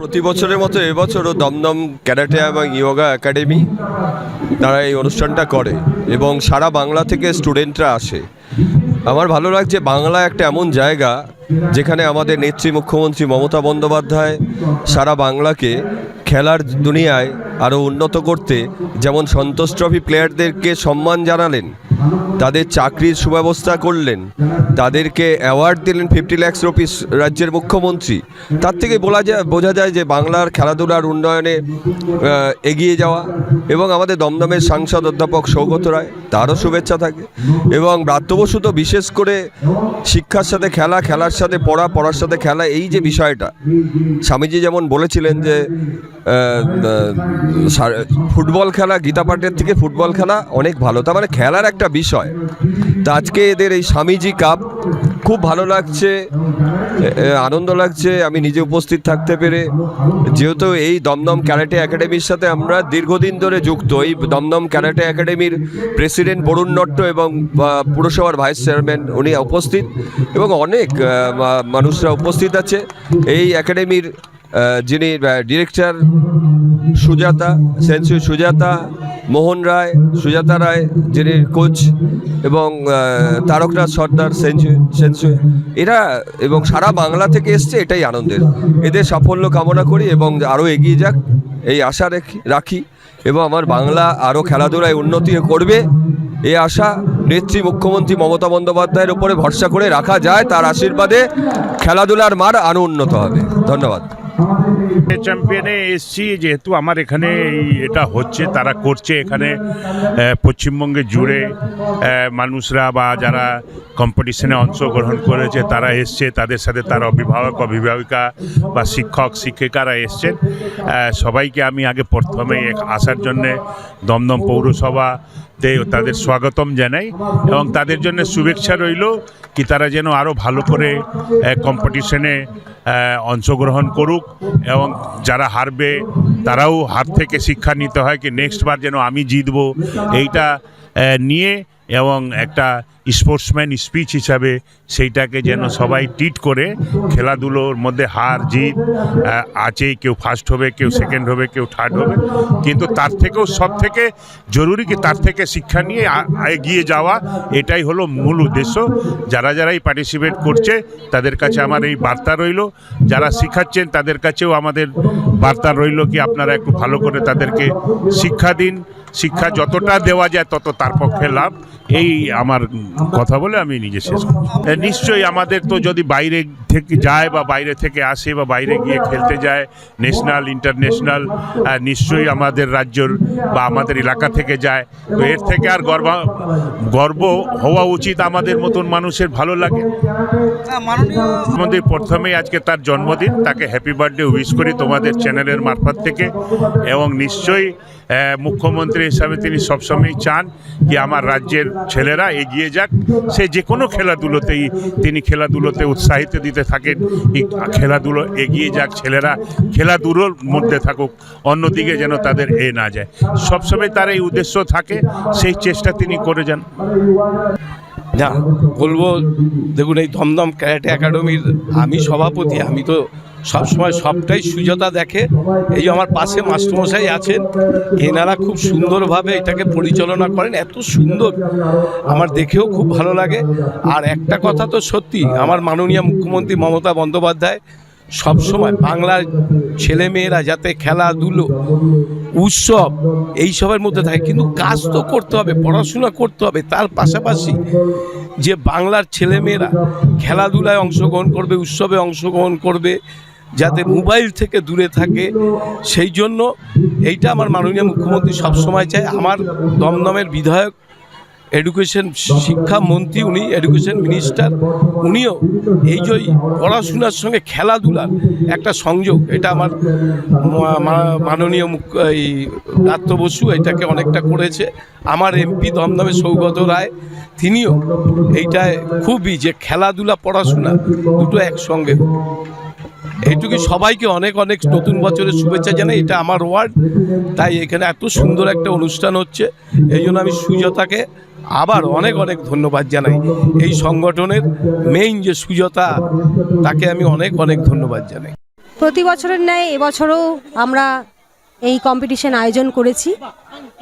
প্রতি বছরের মতো এবছরও দমদম ক্যারাটে এবং ইয়োগা একাডেমি তারা এই অনুষ্ঠানটা করে এবং সারা বাংলা থেকে স্টুডেন্টরা আসে। আমার ভালো লাগছে বাংলা একটা এমন জায়গা যেখানে আমাদের নেত্রী মুখ্যমন্ত্রী মমতা বন্দ্যোপাধ্যায় সারা বাংলাকে খেলার দুনিয়ায় আরও উন্নত করতে যেমন সন্তোষ ট্রফি প্লেয়ারদেরকে সম্মান জানালেন তাদের চাকরির সুব্যবস্থা করলেন। তাদেরকে অ্যাওয়ার্ড দিলেন ফিফটি ল্যাক্স রুপিস রাজ্যের মুখ্যমন্ত্রী। তার থেকে বলা যায়, বোঝা যায় যে বাংলার খেলাধুলার উন্নয়নে এগিয়ে যাওয়া এবং আমাদের দমদমের সাংসদ অধ্যাপক সৌগত রায়, তারও শুভেচ্ছা থাকে এবং ব্রাত্য বসু তো বিশেষ করে শিক্ষার সাথে খেলা, খেলার সাথে পড়া, পড়ার সাথে খেলা, এই যে বিষয়টা। স্বামীজি যেমন বলেছিলেন যে ফুটবল খেলা, গীতা পাঠের থেকে ফুটবল খেলা অনেক ভালো। তার মানে খেলার একটা বিষয়। তা আজকে এদের এই স্বামীজি কাপ খুব ভালো লাগছে আনন্দ লাগছে, আমি নিজে উপস্থিত থাকতে পেরে। যেহেতু এই দমদম ক্যারাটে একাডেমির সাথে আমরা দীর্ঘদিন ধরে যুক্ত, এই দমদম ক্যারাটে একাডেমির প্রেসিডেন্ট বরুণ নট্ট এবং পুরসভার ভাইস চেয়ারম্যান উনি উপস্থিত এবং অনেক মানুষরা উপস্থিত আছে। এই একাডেমির যিনি ডিরেক্টর সুজাতা, সেন্সু সুজাতা মোহন রায়, সুজাতা রায়, যিনি কোচ এবং তারকনাথ সর্দার, সেঞ্চু সেন্সু এরা এবং সারা বাংলা থেকে এসছে, এটাই আনন্দের। এদের সাফল্য কামনা করি এবং আরও এগিয়ে যাক, এই আশা রেখি এবং আমার বাংলা আরও খেলাধুলায় উন্নতি করবে এই আশা নেত্রী মুখ্যমন্ত্রী মমতা বন্দ্যোপাধ্যায়ের উপরে ভরসা করে রাখা যায়, তার আশীর্বাদে খেলাধুলার মার আরও উন্নত হবে। ধন্যবাদ। চ্যাম্পিয়নে এসছি, যেহেতু আমার এখানে এটা হচ্ছে, তারা করছে এখানে পশ্চিমবঙ্গে জুড়ে মানুষরা বা যারা কম্পিটিশনে অংশগ্রহণ করেছে, তারা এসছে, তাদের সাথে তার অভিভাবক, অভিভাবিকা বা শিক্ষক, শিক্ষিকারা এসছেন। সবাইকে আমি আগে প্রথমে আসার জন্যে দমদম পৌরসভাতে তাদের স্বাগতম জানাই এবং তাদের জন্য শুভেচ্ছা রইল, কি তারা যেন আরও ভালো করে কম্পিটিশনে অংশগ্রহণ করুক এবং যারা হারবে তারাও হার থেকে শিক্ষা নিতে হয় কি নেক্সট বার যেন আমি জিতব, এইটা নিয়ে এবং একটা স্পোর্টসম্যান স্পিচ হিসাবে সেইটাকে যেন সবাই ট্রিট করে, খেলাধুলোর মধ্যে হার জিত আছেই, কেউ ফার্স্ট হবে, কেউ সেকেন্ড হবে, কেউ থার্ড হবে। কিন্তু তার থেকেও সব থেকে জরুরি কি, তার থেকে শিক্ষা নিয়ে এগিয়ে যাওয়া, এটাই হলো মূল উদ্দেশ্য। যারা যারাই পার্টিসিপেট করছে, তাদের কাছে আমার এই বার্তা রইল। যারা শিখাচ্ছেন, তাদের কাছেও আমাদের বার্তা রইল কি, আপনারা একটু ভালো করে তাদেরকে শিক্ষা দিন। শিক্ষা যতটা দেওয়া যায় তত তার পক্ষে লাভ। এই আমার কথা বলে আমি নিজে শেষ নিশ্চয়ই আমাদের তো যদি বাইরে থেকে যায় বা বাইরে থেকে আসে বা বাইরে গিয়ে খেলতে যায় ন্যাশনাল ইন্টারন্যাশনাল নিশ্চয়ই আমাদের রাজ্যর বা আমাদের এলাকা থেকে যায়। তো এর থেকে আর গর্ব গর্ব হওয়া উচিত আমাদের মতন মানুষের ভালো লাগে। আমাদের প্রথমেই আজকে তার জন্মদিন তাকে হ্যাপি বার্থডে উইশ করি তোমাদের চ্যানেলের মারফত থেকে। এবং নিশ্চয়ই মুখ্যমন্ত্রী হিসাবে তিনি সবসময় চান কি আমার রাজ্যের ছেলেরা এগিয়ে যাক। সে যে কোনো খেলাধুলোতেই তিনি খেলাধুলোতে উৎসাহিত দিতে থাকেন খেলাধুলো এগিয়ে যাক, ছেলেরা খেলাধুলোর মধ্যে থাকুক, অন্যদিকে যেন তাদের এ না যায়। সবসময় তার এই উদ্দেশ্য থাকে, সেই চেষ্টা তিনি করে যান। বলব, দেখুন, এই দমদম ক্যারাটে একাডেমির আমি সভাপতি, আমি তো সবসময় সবটাই সুজাতা দেখে। এই যে আমার পাশে মাস্টারমশাই আছেন, এনারা খুব সুন্দরভাবে এটাকে পরিচালনা করেন, এত সুন্দর। আমার দেখেও খুব ভালো লাগে। আর একটা কথা তো সত্যি, আমার মাননীয় মুখ্যমন্ত্রী মমতা বন্দ্যোপাধ্যায় সবসময় বাংলার ছেলেমেয়েরা যাতে খেলাধুলো, উৎসব, এইসবের মধ্যে থাকে, কিন্তু কাজ তো করতে হবে, পড়াশোনা করতে হবে। তার পাশাপাশি যে বাংলার ছেলেমেয়েরা খেলাধুলায় অংশগ্রহণ করবে, উৎসবে অংশগ্রহণ করবে যাতে মোবাইল থেকে দূরে থাকে। সেই জন্য এইটা আমার মাননীয় মুখ্যমন্ত্রী সবসময় চায়। আমার দমদমের বিধায়ক এডুকেশন শিক্ষামন্ত্রী উনি এডুকেশন মিনিস্টার উনিও এই যে পড়াশোনার সঙ্গে খেলাধুলার একটা সংযোগ এটা আমার মাননীয় মুখ্য এই রাত্র বসু এটাকে অনেকটা করেছে। আমার এমপি দমদমে সৌগত রায় তিনিও এইটায় খুবই যে খেলাধুলা পড়াশোনা দুটো একসঙ্গে। এইটুকু সবাইকে অনেক অনেক নতুন বছরের শুভেচ্ছা জানাই। এটা আমার ওয়ার্ড। তাই এখানে এত সুন্দর একটা অনুষ্ঠান হচ্ছে। এই জন্য আমি সুজাতাকে আবার অনেক অনেক ধন্যবাদ জানাই। এই সংগঠনের মেইন যে সুজাতা, তাকে আমি অনেক অনেক ধন্যবাদ জানাই। প্রতি বছরের ন্যায় এবছরও আমরা এই কম্পিটিশন আয়োজন করেছি।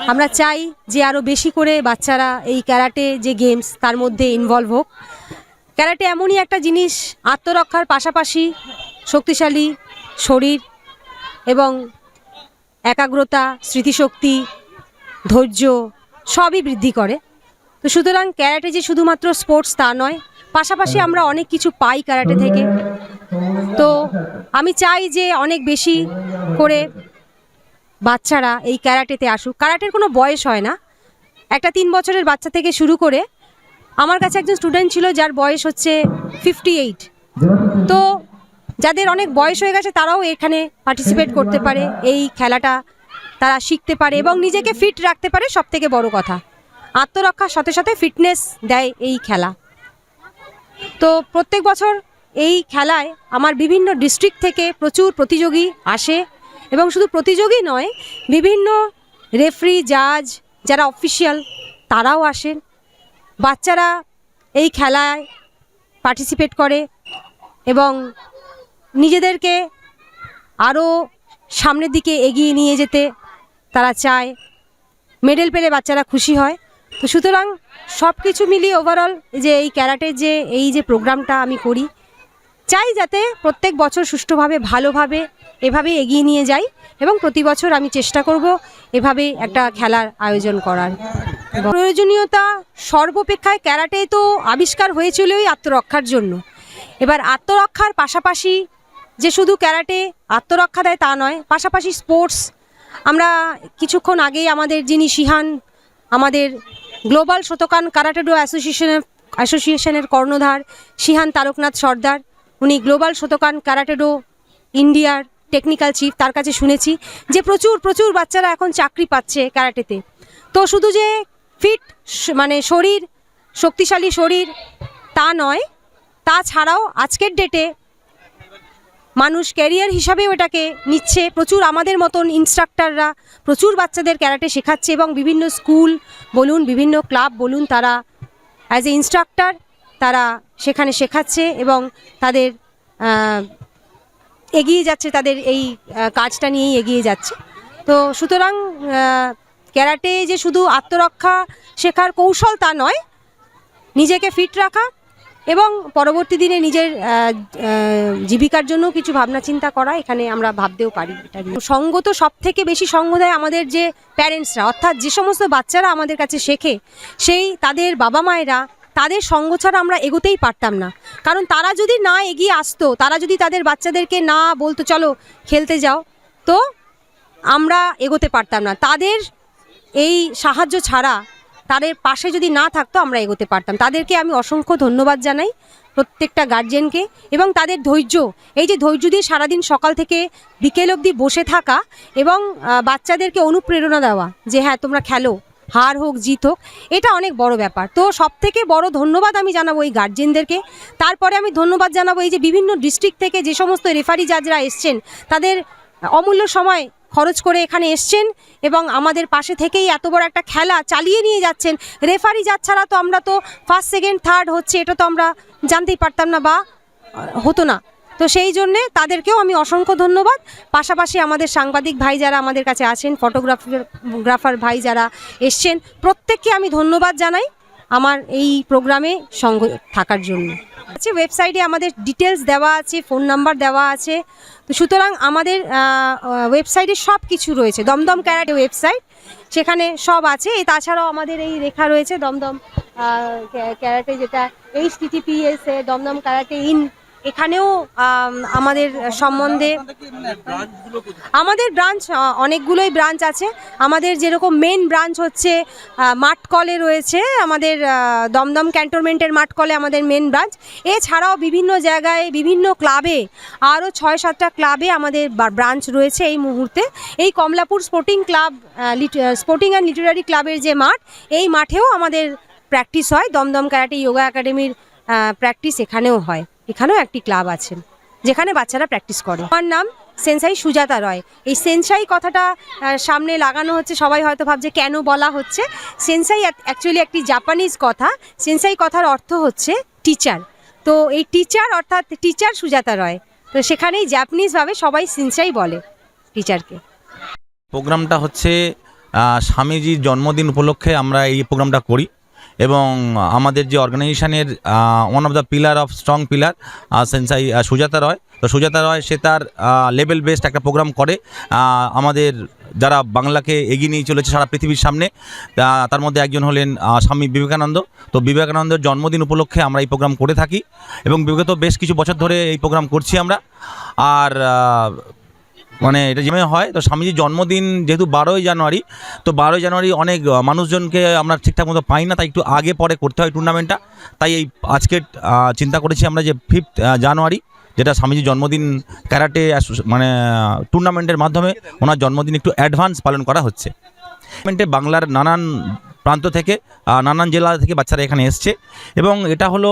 আমরা চাই যে আরও বেশি করে বাচ্চারা এই ক্যারাটে যে গেমস তার মধ্যে ইনভলভ হোক। ক্যারাটে এমনই একটা জিনিস, আত্মরক্ষার পাশাপাশি শক্তিশালী শরীর এবং একাগ্রতা, স্মৃতিশক্তি, ধৈর্য সবই বৃদ্ধি করে। তো সুতরাং ক্যারাটে যে শুধুমাত্র স্পোর্টস তা নয়, পাশাপাশি আমরা অনেক কিছু পাই ক্যারাটে থেকে। তো আমি চাই যে অনেক বেশি করে বাচ্চারা এই ক্যারাটেতে আসুক। ক্যারাটের কোনো বয়স হয় না। একটা তিন বছরের বাচ্চা থেকে শুরু করে আমার কাছে একজন স্টুডেন্ট ছিল যার বয়স হচ্ছে ফিফটি এইট তো যাদের অনেক বয়স হয়ে গেছে তারাও এখানে পার্টিসিপেট করতে পারে, এই খেলাটা তারা শিখতে পারে এবং নিজেকে ফিট রাখতে পারে সব থেকে বড় কথা। আত্মরক্ষার সাথে সাথে ফিটনেস দেয় এই খেলা। তো প্রত্যেক বছর এই খেলায় আমার বিভিন্ন ডিস্ট্রিক্ট থেকে প্রচুর প্রতিযোগী আসে এবং শুধু প্রতিযোগী নয়, বিভিন্ন রেফরি জাজ যারা অফিসিয়াল তারাও আসেন বাচ্চারা এই খেলায় পার্টিসিপেট করে এবং নিজেদেরকে আরও সামনের দিকে এগিয়ে নিয়ে যেতে তারা চায়। মেডেল পেলে বাচ্চারা খুশি হয়। তো সুতরাং সব কিছু মিলিয়ে ওভারঅল যে এই ক্যারাটের যে, এই যে প্রোগ্রামটা আমি করি, চাই যাতে প্রত্যেক বছর সুষ্ঠুভাবে, ভালোভাবে এভাবে এগিয়ে নিয়ে যাই এবং প্রতি বছর আমি চেষ্টা করব এভাবে একটা খেলার আয়োজন করার। প্রয়োজনীয়তা সর্বপেক্ষায় ক্যারাটে তো আবিষ্কার হয়েছিল ওই আত্মরক্ষার জন্য। এবার আত্মরক্ষার পাশাপাশি যে শুধু ক্যারাটে আত্মরক্ষা দেয় তা নয়, পাশাপাশি স্পোর্টস। আমরা কিছুক্ষণ আগেই আমাদের যিনি শিহান, আমাদের গ্লোবাল শতকান কারাটেডো অ্যাসোসিয়েশনের অ্যাসোসিয়েশনের কর্ণধার শিহান তারকনাথ সর্দার। উনি গ্লোবাল শতকান কারাটেডো ইন্ডিয়ার টেকনিক্যাল চিফ, তার কাছে শুনেছি যে প্রচুর প্রচুর বাচ্চারা এখন চাকরি পাচ্ছে ক্যারাটেতে। তো শুধু যে ফিট মানে শরীর, শক্তিশালী শরীর তা নয়, তাছাড়াও আজকের ডেটে মানুষ ক্যারিয়ার হিসাবেও এটাকে নিচ্ছে। প্রচুর আমাদের মতন ইনস্ট্রাক্টররা প্রচুর বাচ্চাদের ক্যারাটে শেখাচ্ছে এবং বিভিন্ন স্কুল বলুন, বিভিন্ন ক্লাব বলুন, তারা অ্যাজ এ ইনস্ট্রাক্টর তারা সেখানে শেখাচ্ছে এবং তাদের এগিয়ে যাচ্ছে, তাদের এই কাজটা নিয়েই এগিয়ে যাচ্ছে। তো সুতরাং ক্যারাটে যে শুধু আত্মরক্ষা শেখার কৌশল তা নয়, নিজেকে ফিট রাখা এবং পরবর্তী দিনে নিজের জীবিকার জন্য কিছু ভাবনা চিন্তা করা এখানে আমরা ভাবতেও পারি এটা নিয়ে। সঙ্গ তো সব থেকে বেশি সঙ্গ দেয় আমাদের যে প্যারেন্টসরা, অর্থাৎ যে সমস্ত বাচ্চারা আমাদের কাছে শেখে, সেই তাদের বাবা মায়েরা, তাদের সঙ্গ ছাড়া আমরা এগোতেই পারতাম না কারণ তারা যদি না এগিয়ে আসতো, তারা যদি তাদের বাচ্চাদেরকে না বলতো, চলো খেলতে যাও, তো আমরা এগোতে পারতাম না তাদের এই সাহায্য ছাড়া তাদের পাশে যদি না থাকতো আমরা এগোতে পারতাম। তাদেরকে আমি অসংখ্য ধন্যবাদ জানাই প্রত্যেকটা গার্জেনকে এবং তাদের ধৈর্য। এই যে ধৈর্য দিয়ে সারাদিন সকাল থেকে বিকেল অবধি বসে থাকা এবং বাচ্চাদেরকে অনুপ্রেরণা দেওয়া যে হ্যাঁ তোমরা খেলো, হার হোক, জিত হোক, এটা অনেক বড় ব্যাপার। তো সব থেকে বড় ধন্যবাদ আমি জানাব এই গার্জেনদেরকে তারপরে আমি ধন্যবাদ জানাব এই যে বিভিন্ন ডিস্ট্রিক্ট থেকে যে সমস্ত রেফারি জাজরা এসছেন, তাদের অমূল্য সময় খরচ করে এখানে এসছেন এবং আমাদের পাশে থেকেই এত বড় একটা খেলা চালিয়ে নিয়ে যাচ্ছেন। রেফারি জাজ ছাড়া তো আমরা তো ফার্স্ট সেকেন্ড থার্ড হচ্ছে, এটা তো আমরা জানতেই পারতাম না বা হতো না। তো সেই জন্যে তাদেরকেও আমি অসংখ্য ধন্যবাদ। পাশাপাশি আমাদের সাংবাদিক ভাই যারা আমাদের কাছে আছেন ফটোগ্রাফার ভাই যারা এসছেন, প্রত্যেককে আমি ধন্যবাদ জানাই। আমার এই প্রোগ্রামে সঙ্গ থাকার জন্য। আছে ওয়েবসাইটে আমাদের ডিটেলস দেওয়া আছে ফোন নাম্বার দেওয়া আছে। তো সুতরাং আমাদের ওয়েবসাইটে সব কিছু রয়েছে। দমদম ক্যারাটে ওয়েবসাইট সেখানে সব আছে। তাছাড়াও আমাদের এই রেখা রয়েছে দমদম ক্যারাটে যেটা H TTPS Dum Dum karate in এখানেও আমাদের সম্বন্ধে আমাদের ব্রাঞ্চ অনেকগুলোই ব্রাঞ্চ আছে। আমাদের যেরকম মেন ব্রাঞ্চ হচ্ছে মাঠকলে রয়েছে, আমাদের দমদম ক্যান্টনমেন্টের মাঠকলে আমাদের মেন ব্রাঞ্চ এছাড়াও বিভিন্ন জায়গায়, বিভিন্ন ক্লাবে আরও ছয় সাতটা ক্লাবে আমাদের ব্রাঞ্চ রয়েছে এই মুহূর্তে। এই Kamalapur sporting club sporting and literary ক্লাবের যে মাঠ, এই মাঠেও আমাদের প্র্যাকটিস হয়। দমদম ক্যারাটে যোগা একাডেমির প্র্যাকটিস এখানেও হয়। এখানেও একটি ক্লাব আছে, যেখানে বাচ্চারা প্র্যাকটিস করে। আমার নাম সেনসাই সুজাতা রয়। এই সেনসাই কথাটা সামনে লাগানো হচ্ছে, সবাই হয়তো ভাবছে কেন বলা হচ্ছে। সেনসাই অ্যাকচুয়ালি একটি জাপানিজ কথা। সেনসাই কথার অর্থ হচ্ছে টিচার তো এই টিচার অর্থাৎ টিচার সুজাতা রয়। তো সেখানেই জাপানিজভাবে সবাই সিনচাই বলে টিচারকে প্রোগ্রামটা হচ্ছে স্বামীজির জন্মদিন উপলক্ষে আমরা এই প্রোগ্রামটা করি। এবং আমাদের যে অর্গানাইজেশনের one of the pillar of strong pillar sensei Sujata Ray. তো সুজাতা রয়, সে তার লেভেল বেসড একটা প্রোগ্রাম করে। আমাদের যারা বাংলাকে এগিয়ে নিয়ে চলেছে সারা পৃথিবীর সামনে তার মধ্যে একজন হলেন স্বামী বিবেকানন্দ। তো বিবেকানন্দের জন্মদিন উপলক্ষে আমরা এই প্রোগ্রাম করে থাকি এবং বিগত বেশ কিছু বছর ধরে এই প্রোগ্রাম করছি আমরা। আর মানে এটা যেভাবে হয়, তো স্বামীজির জন্মদিন যেহেতু বারোই জানুয়ারি, তো বারোই জানুয়ারি অনেক মানুষজনকে আমরা ঠিকঠাক মতো পাই না, তাই একটু আগে পরে করতে হয় টুর্নামেন্টটা তাই এই আজকে চিন্তা করেছি আমরা যে ফিফথ জানুয়ারি, যেটা স্বামীজির জন্মদিন ক্যারাটে মানে টুর্নামেন্টের মাধ্যমে ওনার জন্মদিন একটু অ্যাডভান্স পালন করা হচ্ছে। টুর্নামেন্টে বাংলার নানান প্রান্ত থেকে নানান জেলা থেকে বাচ্চারা এখানে এসছে। এবং এটা হলো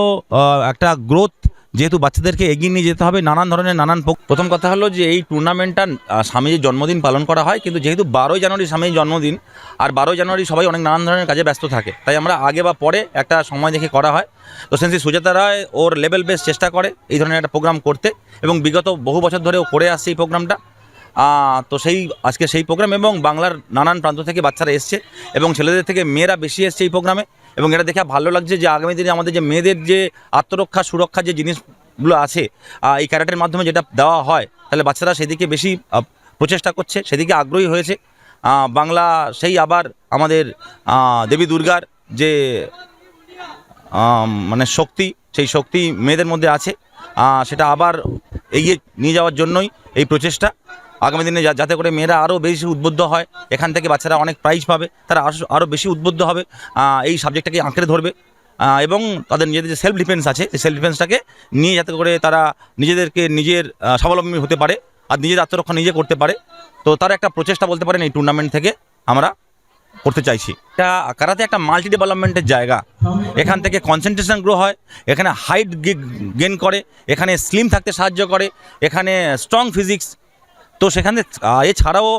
একটা গ্রোথ যেহেতু বাচ্চাদেরকে এগিয়ে নিয়ে যেতে হবে নানান ধরনের নানান প্রথম কথা হলো যে এই টুর্নামেন্টটা স্বামীজির জন্মদিন পালন করা হয়, কিন্তু যেহেতু বারোই জানুয়ারি স্বামীজির জন্মদিন, আর বারোই জানুয়ারি সবাই অনেক নানান ধরনের কাজে ব্যস্ত থাকে, তাই আমরা আগে বা পরে একটা সময় দেখে করা হয়। তো সেন্সি সুজাতা রায় ওর লেভেল বেস চেষ্টা করে এই ধরনের একটা প্রোগ্রাম করতে, এবং বিগত বহু বছর ধরে ও করে আসছে এই প্রোগ্রামটা তো সেই, আজকে সেই প্রোগ্রাম এবং বাংলার নানান প্রান্ত থেকে বাচ্চারা এসছে, এবং ছেলেদের থেকে মেয়েরা বেশি এসছে এই প্রোগ্রামে এবং এটা দেখে ভালো লাগছে যে আগামী দিনে আমাদের যে মেয়েদের যে আত্মরক্ষা সুরক্ষার যে জিনিসগুলো আছে এই ক্যারাটের মাধ্যমে যেটা দেওয়া হয়, তাহলে বাচ্চারা সেদিকে বেশি প্রচেষ্টা করছে, সেদিকে আগ্রহী হয়েছে। বাংলা সেই আবার আমাদের দেবী দুর্গার যে মানে শক্তি, সেই শক্তি মেয়েদের মধ্যে আছে। সেটা আবার এগিয়ে নিয়ে যাওয়ার জন্যই এই প্রচেষ্টা। আগামী দিনে যাতে করে মেয়েরা আরও বেশি উদ্বুদ্ধ হয়, এখান থেকে বাচ্চারা অনেক প্রাইজ পাবে, তারা আরো- আরও বেশি উদ্বুদ্ধ হবে এই সাবজেক্টটাকে আঁকড়ে ধরবে এবং তাদের নিজেদের যে সেলফ ডিফেন্স আছে সেই সেলফ ডিফেন্সটাকে নিয়ে যাতে করে তারা নিজেদেরকে নিজের স্বাবলম্বী হতে পারে আর নিজের আত্মরক্ষা নিজে করতে পারে। তো তার একটা প্রচেষ্টা বলতে পারেন এই টুর্নামেন্ট থেকে আমরা করতে চাইছি। এটা কারাতে একটা মাল্টি ডেভেলপমেন্টের জায়গা, এখান থেকে কনসেন্ট্রেশন গ্রো হয়, এখানে হাইট গেন করে, এখানে স্লিম থাকতে সাহায্য করে, এখানে স্ট্রং ফিজিক্স তো সেখানে এছাড়াও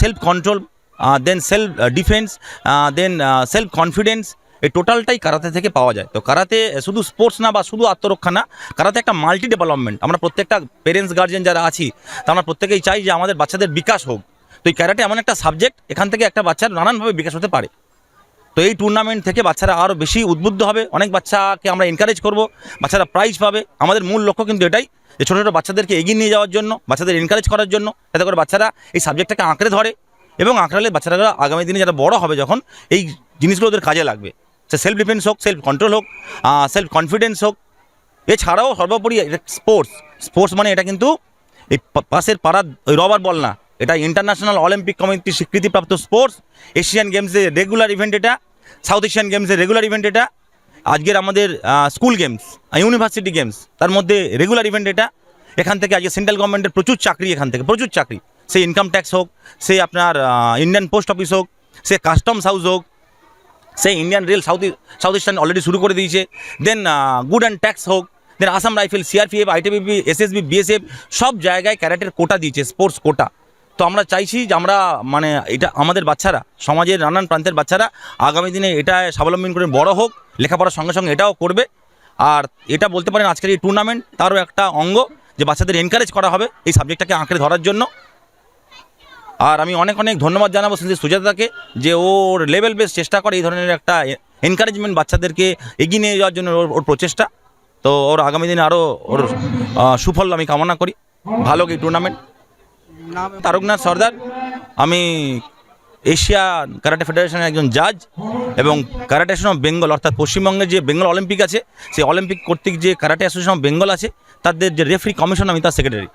self control then self defence then self confidence এই টোটালটাই কারাতে থেকে পাওয়া যায়। তো কারাতে শুধু স্পোর্টস না বা শুধু আত্মরক্ষা না কারাতে একটা মাল্টি ডেভেলপমেন্ট আমরা প্রত্যেকটা পেরেন্টস গার্জেন যারা আছি, তা আমরা প্রত্যেকেই চাই যে আমাদের বাচ্চাদের বিকাশ হোক। তো এই ক্যারাটে এমন একটা সাবজেক্ট এখান থেকে একটা বাচ্চার নানানভাবে বিকাশ হতে পারে। তো এই টুর্নামেন্ট থেকে বাচ্চারা আরও বেশি উদ্বুদ্ধ হবে। অনেক বাচ্চাকে আমরা এনকারেজ করব, বাচ্চারা প্রাইজ পাবে। আমাদের মূল লক্ষ্য কিন্তু এটাই যে ছোটো ছোটো বাচ্চাদেরকে এগিয়ে নিয়ে যাওয়ার জন্য, বাচ্চাদের এনকারেজ করার জন্য, যাতে করে বাচ্চারা এই সাবজেক্টটাকে আঁকড়ে ধরে এবং আঁকড়ালে বাচ্চারা আগামী দিনে যারা বড় হবে যখন এই জিনিসগুলো ওদের কাজে লাগবে। সে সেলফ ডিফেন্স হোক সেলফ কন্ট্রোল হোক সেলফ কনফিডেন্স হোক। এছাড়াও সর্বোপরি স্পোর্টস স্পোর্টস মানে এটা কিন্তু এই পাশের পাড়ার ওই রবার বল না, এটা ইন্টারন্যাশনাল অলিম্পিক কমিটির স্বীকৃতিপ্রাপ্ত স্পোর্টস এশিয়ান গেমসের রেগুলার ইভেন্ট এটা সাউথ এশিয়ান গেমসের রেগুলার ইভেন্ট এটা আজকের আমাদের স্কুল গেমস ইউনিভার্সিটি গেমস তার মধ্যে রেগুলার ইভেন্ট এটা। এখান থেকে আজকে সেন্ট্রাল গভর্নমেন্টের প্রচুর চাকরি এখান থেকে, প্রচুর চাকরি। সে ইনকাম ট্যাক্স হোক, সে আপনার ইন্ডিয়ান পোস্ট অফিস হোক, সে কাস্টমস হাউস হোক, সে Indian rail south south eastern already শুরু করে দিয়েছে। দেন গুড অ্যান্ড ট্যাক্স হোক then Assam rifle CRPF ITBP SSB BSF সব জায়গায় ক্যারাটের কোটা দিয়েছে স্পোর্টস কোটা। তো আমরা চাইছি যে আমরা মানে এটা আমাদের বাচ্চারা, সমাজের নানান প্রান্তের বাচ্চারা আগামী দিনে এটা স্বাবলম্বী করে বড় হোক, লেখাপড়ার সঙ্গে সঙ্গে এটাও করবে। আর এটা বলতে পারেন আজকের এই টুর্নামেন্ট তারও একটা অঙ্গ যে বাচ্চাদের এনকারেজ করা হবে এই সাবজেক্টটাকে আঁকড়ে ধরার জন্য। আর আমি অনেক অনেক ধন্যবাদ জানাব সেন্সি সুজাতাকে যে ওর লেভেল বেস চেষ্টা করে এই ধরনের একটা এনকারেজমেন্ট বাচ্চাদেরকে এগিয়ে নিয়ে যাওয়ার জন্য ওর ওর প্রচেষ্টা। তো ওর আগামী দিনে আরও ওর সুফল আমি কামনা করি। ভালো এই টুর্নামেন্ট তারকনাথ সর্দার, আমি এশিয়া কারাটে ফেডারেশনের একজন জাজ এবং কারাটে অ্যাসোসিয়েশন অফ বেঙ্গল, অর্থাৎ পশ্চিমবঙ্গের যে বেঙ্গল অলিম্পিক আছে, সেই অলিম্পিক কর্তৃক যে কারাটে অ্যাসোসিয়েশন অফ বেঙ্গল আছে, তাদের যে রেফারি কমিশন, আমি তার সেক্রেটারি।